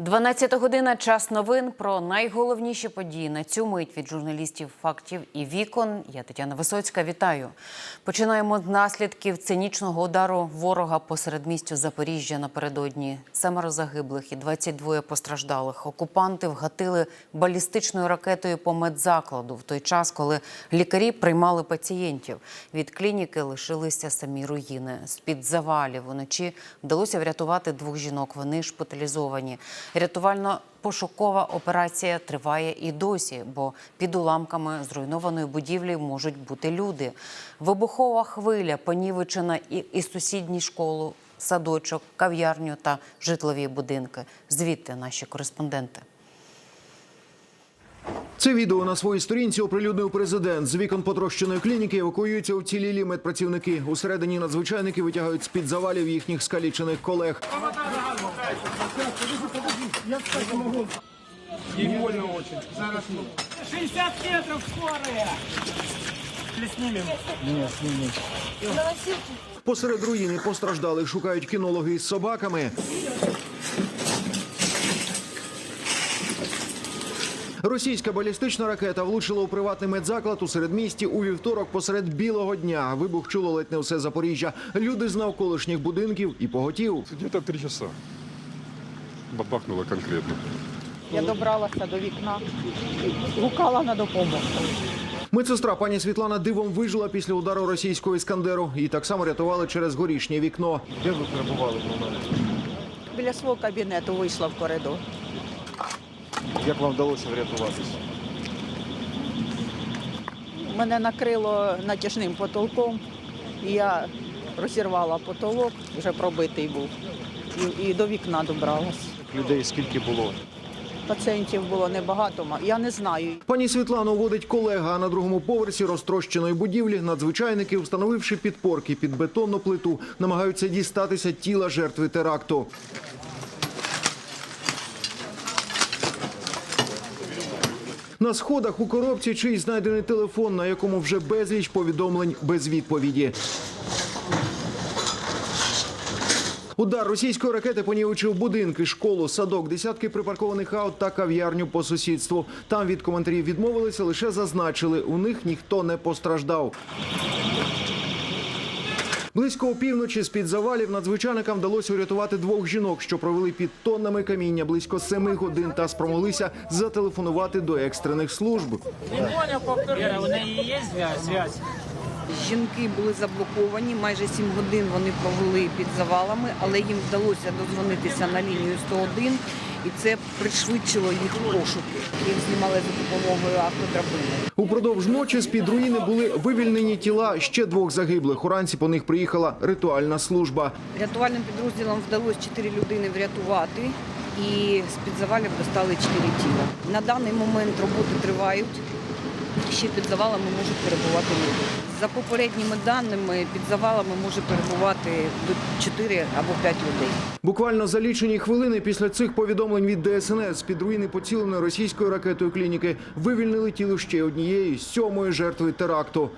12 година. Час новин про найголовніші події на цю мить від журналістів фактів і вікон. Я Тетяна Висоцька. Вітаю. Починаємо з наслідків цинічного удару ворога посеред містю Запоріжжя напередодні. Семеро загиблих і 22 постраждалих. Окупанти вгатили балістичною ракетою по медзакладу в той час, коли лікарі приймали пацієнтів. Від клініки лишилися самі руїни. З під завалів уночі вдалося врятувати двох жінок. Вони шпиталізовані. Рятувально-пошукова операція триває і досі, бо під уламками зруйнованої будівлі можуть бути люди. Вибухова хвиля понівечена і, і сусідні школу, садочок, кав'ярню та житлові будинки. Звідти наші кореспонденти. Це відео на своїй сторінці оприлюднив президент. З вікон потрощеної клініки евакуюються уцілілі медпрацівники. Усередині надзвичайники витягають з під завалів їхніх скалічених колег. Не больно очень. 60 метров скорая. Или снимем? Посеред руїни постраждалих шукають кінологи із собаками. Російська балістична ракета влучила у приватний медзаклад у середмісті у вівторок посеред білого дня. Вибух чуло ледь не все Запоріжжя. Люди з навколишніх будинків і поготів. Где-то три часа. Бабахнуло конкретно. Я добралася до вікна, гукала на допомогу. Медсестра пані Світлана дивом вижила після удару російського іскандеру. І так само рятували через горішнє вікно. Де ви перебували в момент? Біля свого кабінету вийшла в коридор. Як вам вдалося врятуватися? Мене накрило натяжним потолком, і я розірвала потолок, вже пробитий був, і, і до вікна добралась. Людей скільки було? Пацієнтів було небагато, ма- я не знаю. Пані Світлану водить колега. А на другому поверсі розтрощеної будівлі надзвичайники, встановивши підпорки під бетонну плиту, намагаються дістатися тіла жертви теракту. На сходах у коробці чийсь знайдений телефон, на якому вже безліч повідомлень без відповіді. Удар російської ракети понівечив будинки, школу, садок, десятки припаркованих аут та кав'ярню по сусідству. Там від коментарів відмовилися, лише зазначили, у них ніхто не постраждав. Близько опівночі з-під завалів надзвичайникам вдалося урятувати двох жінок, що провели під тоннами каміння близько семи годин та спромоглися зателефонувати до екстрених служб. У неї є зв'язь? Жінки були заблоковані. Майже 7 годин вони провели під завалами, але їм вдалося дозвонитися на лінію 101, і це пришвидшило їх пошуки. Їх знімали за допомогою автодрабини. Упродовж ночі з-під руїни були вивільнені тіла ще двох загиблих. Уранці по них приїхала ритуальна служба. Рятувальним підрозділам вдалося 4 людини врятувати, і з-під завалів достали 4 тіла. На даний момент роботи тривають. Ще під завалами можуть перебувати люди. За попередніми даними, під завалами може перебувати до 4 або 5 людей. Буквально за лічені хвилини після цих повідомлень від ДСНС з-під руїни поціленої російською ракетою клініки вивільнили тіло ще однієї сьомої жертви теракту.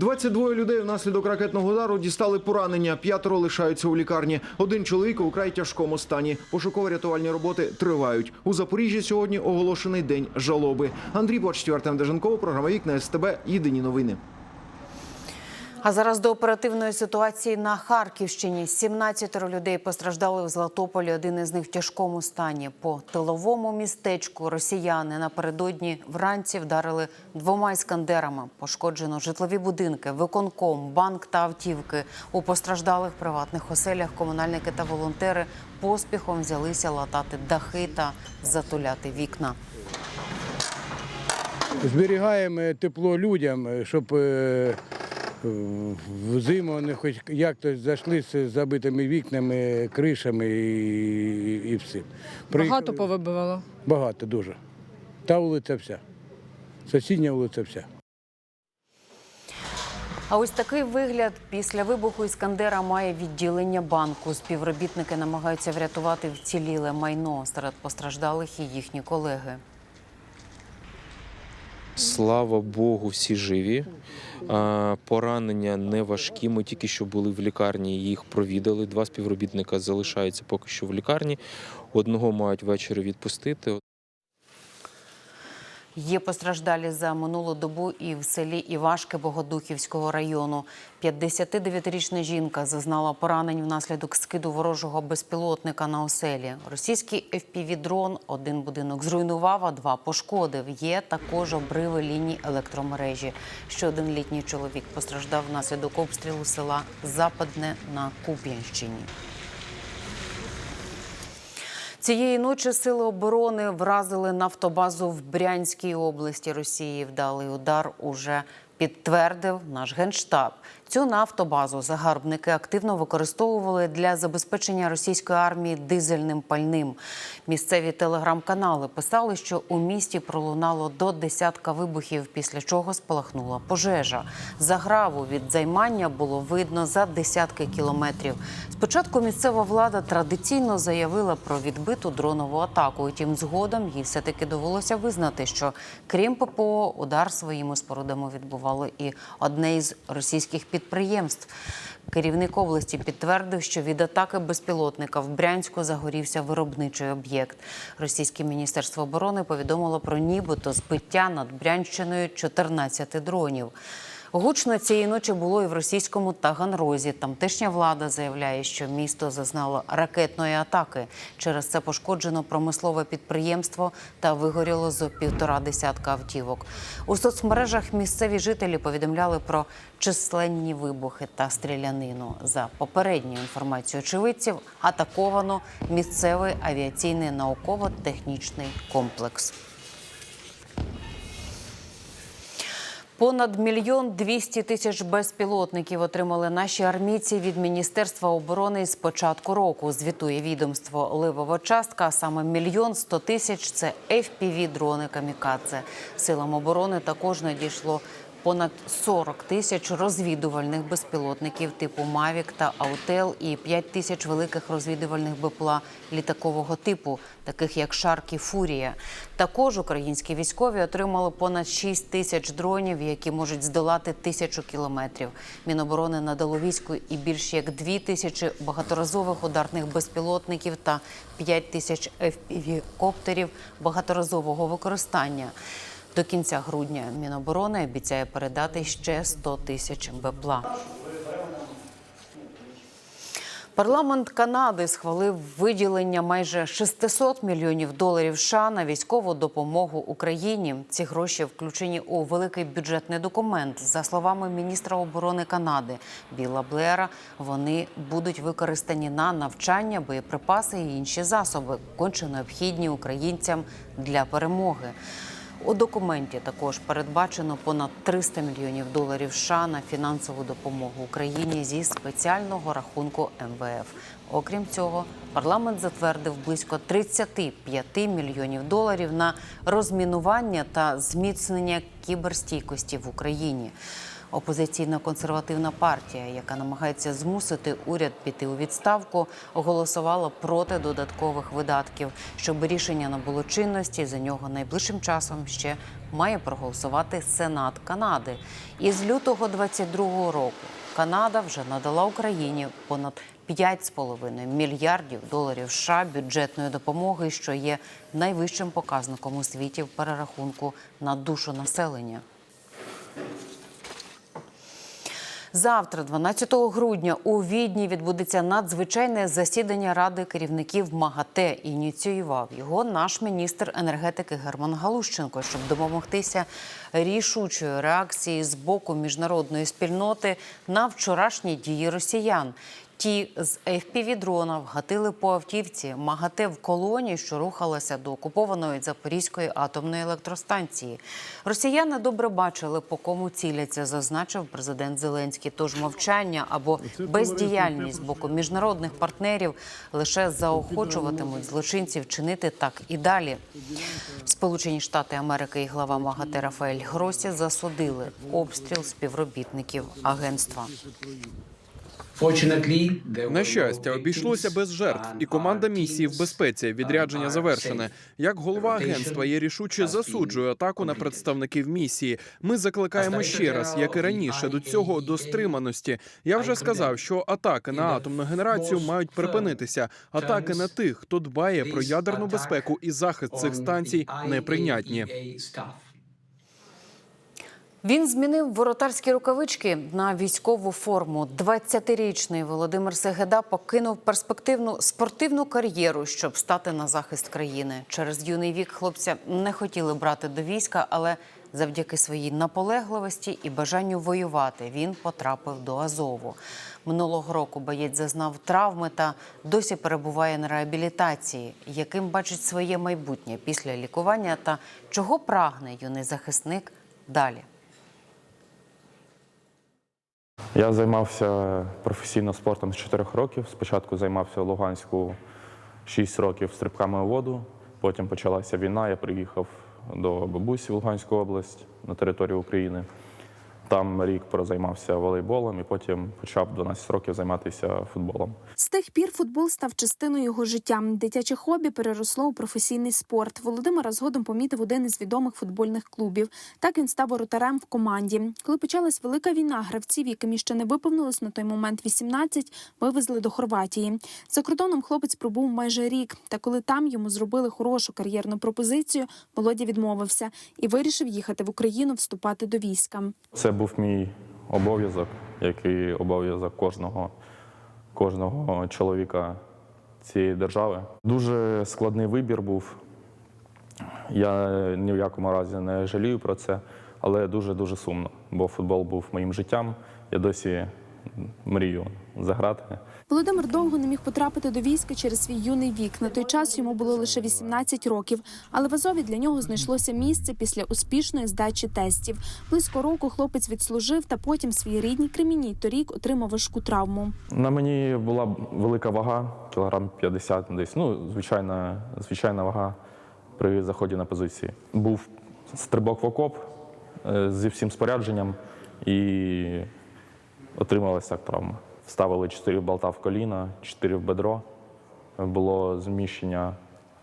22 людей внаслідок ракетного удару дістали поранення. П'ятеро лишаються у лікарні. Один чоловік у вкрай тяжкому стані. Пошуково-рятувальні роботи тривають. У Запоріжжі сьогодні оголошений день жалоби. Андрій Борщ, Артем Деженков, програма Вікна СТБ. Єдині новини. А зараз до оперативної ситуації на Харківщині. 17 людей постраждали в Златополі. Один із них в тяжкому стані. По тиловому містечку росіяни напередодні вранці вдарили двома іскандерами. Пошкоджено житлові будинки, виконком, банк та автівки. У постраждалих приватних оселях комунальники та волонтери поспіхом взялися латати дахи та затуляти вікна. зберігаємо тепло людям, щоб е, в зиму вони хоч як-то зайшли з забитими вікнами, кришами і, і всім. Багато повибивало. Багато дуже. Та вулиця вся. Сусідня вулиця вся. А ось такий вигляд після вибуху іскандера має відділення банку. Співробітники намагаються врятувати вціліле майно серед постраждалих і їхні колеги. Слава Богу, всі живі. Поранення не важкі. Ми тільки що були в лікарні, їх провідали. Два співробітника залишаються поки що в лікарні. Одного мають ввечері відпустити. Є постраждалі за минулу добу і в селі Івашки Богодухівського району. 59-річна жінка зазнала поранень внаслідок скиду ворожого безпілотника на оселі. Російський FPV-дрон один будинок зруйнував, а два пошкодив. Є також обриви ліній електромережі. Ще один літній чоловік постраждав внаслідок обстрілу села Западне на Куп'янщині. Цієї ночі сили оборони вразили нафтобазу в Брянській області Росії. Вдалий удар уже підтвердив наш генштаб. Цю нафтобазу загарбники активно використовували для забезпечення російської армії дизельним пальним. Місцеві телеграм-канали писали, що у місті пролунало до десятка вибухів, після чого спалахнула пожежа. Заграву від займання було видно за десятки кілометрів. Спочатку місцева влада традиційно заявила про відбиту дронову атаку. Утім, згодом їй все таки довелося визнати, що крім ППО, удар своїми спорудами відбувало і одне із російських підприємств. Керівник області підтвердив, що від атаки безпілотника в Брянську загорівся виробничий об'єкт. Російське міністерство оборони повідомило про нібито збиття над Брянщиною 14 дронів. Гучно цієї ночі було і в російському Таганрозі. Тамтешня влада заявляє, що місто зазнало ракетної атаки. Через це пошкоджено промислове підприємство та вигоріло зо півтора десятка автівок. У соцмережах місцеві жителі повідомляли про численні вибухи та стрілянину. За попередньою інформацією очевидців, атаковано місцевий авіаційний науково-технічний комплекс. Понад мільйон двісті тисяч безпілотників отримали наші армійці від Міністерства оборони з початку року. Звітує відомство Ливова частка. А саме мільйон сто тисяч це fpv дрони камікадзе. Силам оборони також надійшло. Понад 40 тисяч розвідувальних безпілотників типу Мавік та Аутел і 5 тисяч великих розвідувальних БПЛА літакового типу, таких як Шарк і Фурія. Також українські військові отримали понад 6 тисяч дронів, які можуть здолати тисячу кілометрів. Міноборони надало війську і більш як 2 тисячі багаторазових ударних безпілотників та 5 тисяч FPV-коптерів багаторазового використання. До кінця грудня Міноборони обіцяє передати ще 100 тисяч БПЛА. Парламент Канади схвалив виділення майже 600 мільйонів доларів США на військову допомогу Україні. Ці гроші включені у великий бюджетний документ. За словами міністра оборони Канади Біла Блера, вони будуть використані на навчання, боєприпаси і інші засоби, конче необхідні українцям для перемоги. У документі також передбачено понад 300 мільйонів доларів США на фінансову допомогу Україні зі спеціального рахунку МВФ. Окрім цього, парламент затвердив близько 35 мільйонів доларів на розмінування та зміцнення кіберстійкості в Україні. Опозиційна консервативна партія, яка намагається змусити уряд піти у відставку, голосувала проти додаткових видатків. Щоб рішення набуло чинності, за нього найближчим часом ще має проголосувати Сенат Канади. І з лютого 22-го року Канада вже надала Україні понад 5,5 мільярдів доларів США бюджетної допомоги, що є найвищим показником у світі в перерахунку на душу населення. Завтра, 12 грудня, у Відні відбудеться надзвичайне засідання ради керівників МАГАТЕ. Ініціював його наш міністр енергетики Герман Галущенко, щоб домогтися рішучої реакції з боку міжнародної спільноти на вчорашні дії росіян. Ті з FPV-дрона вгатили по автівці МАГАТЕ в колоні, що рухалася до окупованої Запорізької атомної електростанції. Росіяни добре бачили, по кому ціляться, зазначив президент Зеленський. Тож мовчання або бездіяльність з боку міжнародних партнерів лише заохочуватимуть злочинців чинити так і далі. Сполучені Штати Америки і глава МАГАТЕ Рафаель Гросі засудили обстріл співробітників агентства. На щастя, обійшлося без жертв, і команда місії в безпеці. Відрядження завершене. Як голова агентства, я рішуче засуджую атаку на представників місії. Ми закликаємо ще раз, як і раніше, до цього до стриманості. Я вже сказав, що атаки на атомну генерацію мають припинитися. Атаки на тих, хто дбає про ядерну безпеку і захист цих станцій, неприйнятні. Він змінив воротарські рукавички на військову форму. 20-річний Володимир Сегеда покинув перспективну спортивну кар'єру, щоб стати на захист країни. Через юний вік хлопця не хотіли брати до війська, але завдяки своїй наполегливості і бажанню воювати він потрапив до Азову. Минулого року боєць зазнав травми та досі перебуває на реабілітації. Яким бачить своє майбутнє після лікування та чого прагне юний захисник далі. Я займався професійно спортом з 4 років. Спочатку займався в Луганську 6 років стрибками у воду. Потім почалася війна. Я приїхав до бабусі в Луганську область на територію України. Там рік прозаймався волейболом і потім почав 12 років займатися футболом. З тих пір футбол став частиною його життя. Дитяче хобі переросло у професійний спорт. Володимира згодом помітив один із відомих футбольних клубів. Так він став воротарем в команді. Коли почалась велика війна, гравців, яким іще не виповнилось на той момент 18, вивезли до Хорватії. За кордоном хлопець пробув майже рік. Та коли там йому зробили хорошу кар'єрну пропозицію, Володя відмовився і вирішив їхати в Україну вступати до війська. Це був мій обов'язок, який обов'язок кожного, кожного чоловіка цієї держави. Дуже складний вибір був. Я ні в якому разі не жалію про це, але дуже-дуже сумно, бо футбол був моїм життям. Я досі мрію заграти. Володимир довго не міг потрапити до війська через свій юний вік. На той час йому було лише 18 років. Але в Азові для нього знайшлося місце після успішної здачі тестів. Близько року хлопець відслужив та потім в своїй рідній Кремінній торік отримав важку травму. На мені була велика вага, кілограм 50 десь. Ну, звичайна, звичайна вага при заході на позиції. Був стрибок в окоп е, зі всім спорядженням і отрималася так травма. Вставили 4 болта в коліна, 4 в бедро. Було зміщення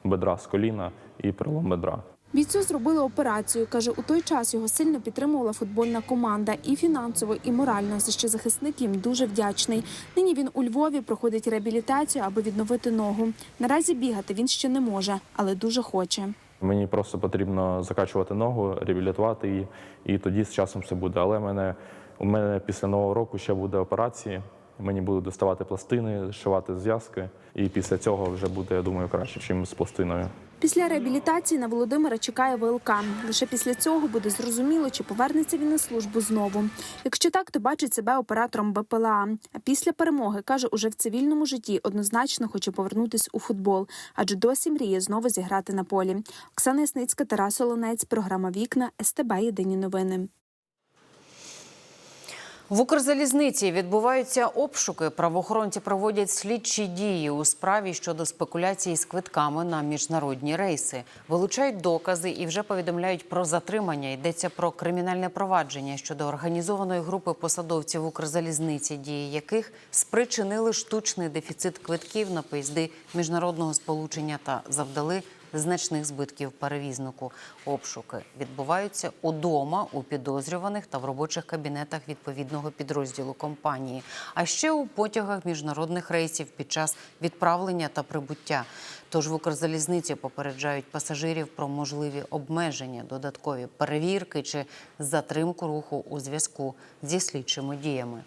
бедра з коліна і перелом бедра. Бійцю зробили операцію. каже, у той час його сильно підтримувала футбольна команда і фінансово, і морально, за що захисник їм дуже вдячний. Нині він у Львові проходить реабілітацію, аби відновити ногу. Наразі бігати він ще не може, але дуже хоче. Мені просто потрібно закачувати ногу, реабілітувати її, і тоді з часом все буде. Але мене, у мене після нового року ще буде операції. Мені будуть доставати пластини, зшивати зв'язки, і після цього вже буде, я думаю, краще, ніж з пластиною. Після реабілітації на Володимира чекає ВЛК. Лише після цього буде зрозуміло, чи повернеться він на службу знову. Якщо так, то бачить себе оператором БПЛА. А після перемоги каже, уже в цивільному житті однозначно хоче повернутись у футбол, адже досі мріє знову зіграти на полі. Оксана Ясницька, Тарас Олонець, програма Вікна СТБ Єдині новини. В Укрзалізниці відбуваються обшуки. Правоохоронці проводять слідчі дії у справі щодо спекуляції з квитками на міжнародні рейси. Вилучають докази і вже повідомляють про затримання. Йдеться про кримінальне провадження щодо організованої групи посадовців Укрзалізниці, дії яких спричинили штучний дефіцит квитків на поїзди міжнародного сполучення та завдали значних збитків перевізнику. Обшуки відбуваються удома у підозрюваних та в робочих кабінетах відповідного підрозділу компанії, а ще у потягах міжнародних рейсів під час відправлення та прибуття. Тож в Укрзалізниці попереджають пасажирів про можливі обмеження, додаткові перевірки чи затримку руху у зв'язку зі слідчими діями.